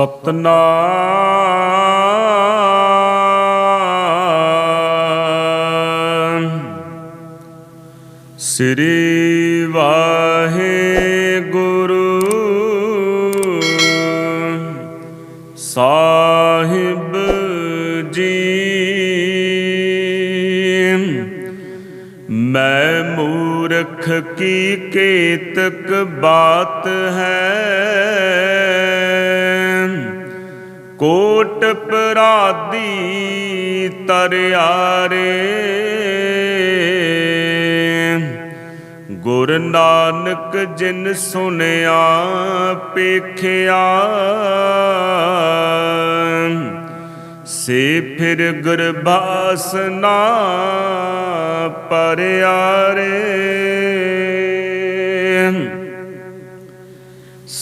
ਸਤਨਾਮ। ਸ੍ਰੀ ਵਾਹਿਗੁਰੂ। ਸਾਹਿਬ ਜੀ। ਮੈਂ ਮੂਰਖ ਕੀ ਕੇਤਕ ਬਾਤ ਹੈ? ਕੋਟ ਪਰਾਦੀ ਤਰਿਆਰੇ। ਗੁਰ ਨਾਨਕ ਜਿਨ ਸੁਨਿਆ ਪੇਖਿਆ ਸੇ ਫਿਰ ਗੁਰਬਾਸ ਨਾ ਪਰਿਆਰੇ।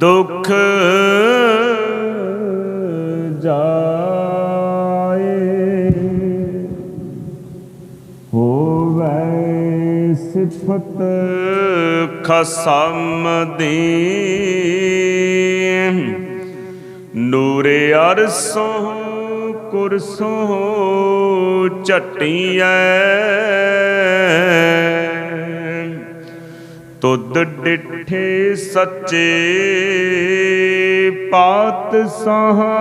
ਦੁੱਖ ਜਾਏ। ਹੋਵੇ ਸਿਫਤ ਖਸਮ ਦੀ ਨੂਰੇ ਅਰਸੋਂ ਕੁਰਸੋਂ ਝਟੀਐ। ਤੁਧ ਡਿਠੇ ਸੱਚੇ ਪਾਤ ਸਹਾ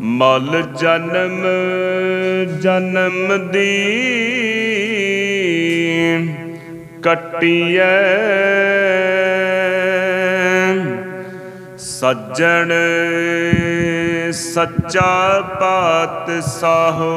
ਮਲ ਜਨਮ ਜਨਮ ਦੀ ਕਟਿਐ। ਸੱਜਣ ਸੱਚਾ ਪਾਤ ਸਾਹੋ।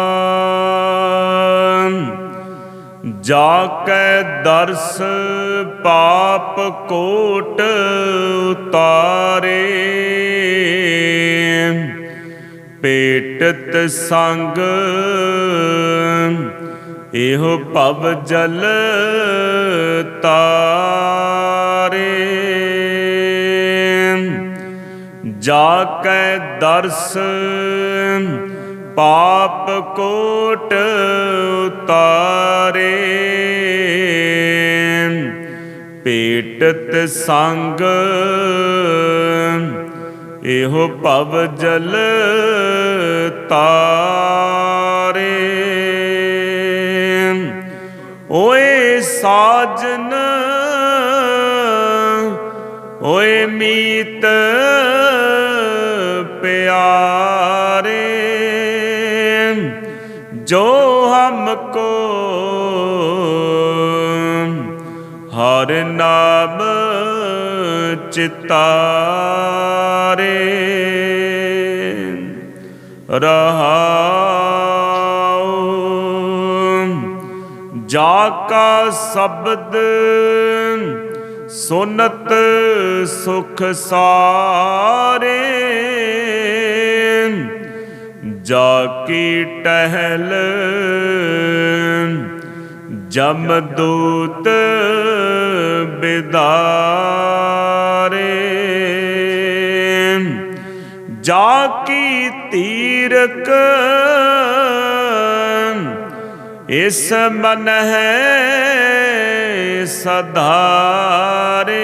ਜਾ ਕੈ ਦਰਸ ਪਾਪ ਕੋਟ ਉਤਾਰੇ। ਪੇਟਤ ਸੰਗ ਇਹੋ ਭਵ ਜਲ ਤਾਰੇ। ਜਾ ਕੈ ਦਰਸ ਪਾਪ ਕੋਟ ਉਤਾਰੇ। ਪੇਟਤ ਸੰਗ ਇਹੋ ਭਵ ਜਲ ਤਾ ਜੋ ਹਮਕੋ ਹਰ ਨਾਮ ਚਿਤਾਰੇ ਰਹਾਉ। ਜਾ ਕਾ ਸ਼ਬਦ ਸੁਨਤ ਸੁਖ ਸਾਰੇ ਜਾ ਕੀ ਟਹਿਲ। ਜਮ ਦੂਤ ਬਿਦਾਰੇ। ਜਾ ਕੀ ਧੀਰਕ ਇਸ ਮਨ ਹੈ ਸਧਾਰੇ।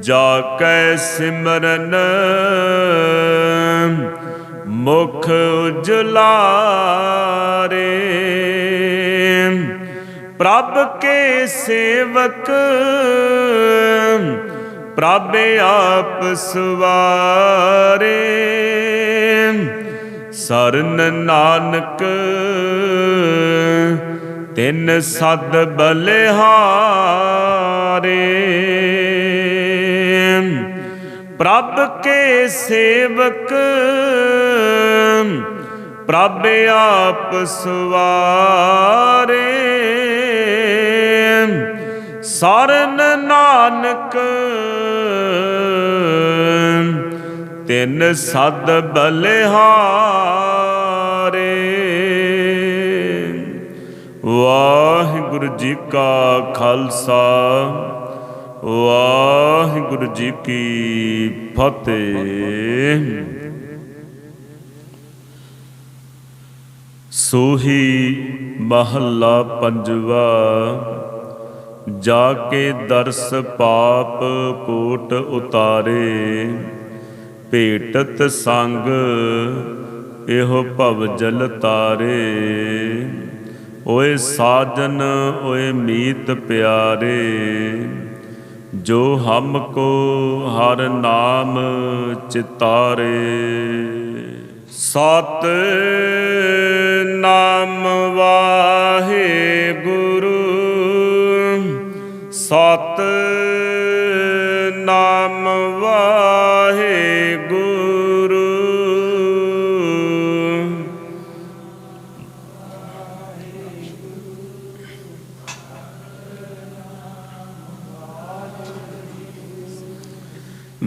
ਜਾ ਕੈ ਸਿਮਰਨ, ਮੁਖ ਉਜਲਾਰੇ। ਪ੍ਰਭ ਕੇ ਸੇਵਕ, ਪ੍ਰਭ ਆਪ ਸਵਾਰੇ। ਸਰਨ ਨਾਨਕ, ਤਿਨ ਸਦ ਬਲਿਹਾਰੇ। ਪ੍ਰਭ ਕੇ ਸੇਵਕ, ਪ੍ਰਭ ਆਪ ਸਵਾਰੇ। ਸਰਨ ਨਾਨਕ, ਤਿੰਨ ਸਦ ਬਲਿਹਾਰੇ। ਵਾਹਿਗੁਰੂ ਜੀ ਕਾ ਖਾਲਸਾ। ਵਾਹਿਗੁਰੂ ਜੀ ਕੀ ਫਤਿਹ। ਸੋਹੀ ਮਹੱਲਾ ਪੰਜਵਾ, ਜਾ ਕੇ ਦਰਸ ਪਾਪ ਕੋਟ ਉਤਾਰੇ, ਭੇਟਤ ਸੰਗ ਇਹੋ ਭਵ ਜਲ ਤਾਰੇ। ਓਏ ਸਾਜਨ, ਓਏ ਮੀਤ ਪਿਆਰੇ ਜੋ ਹਮ ਕੋ ਹਰ ਨਾਮ ਚਿਤਾਰੇ। ਸਤ ਨਾਮ ਵਾਹਿ ਗੁਰੂ। ਸਤ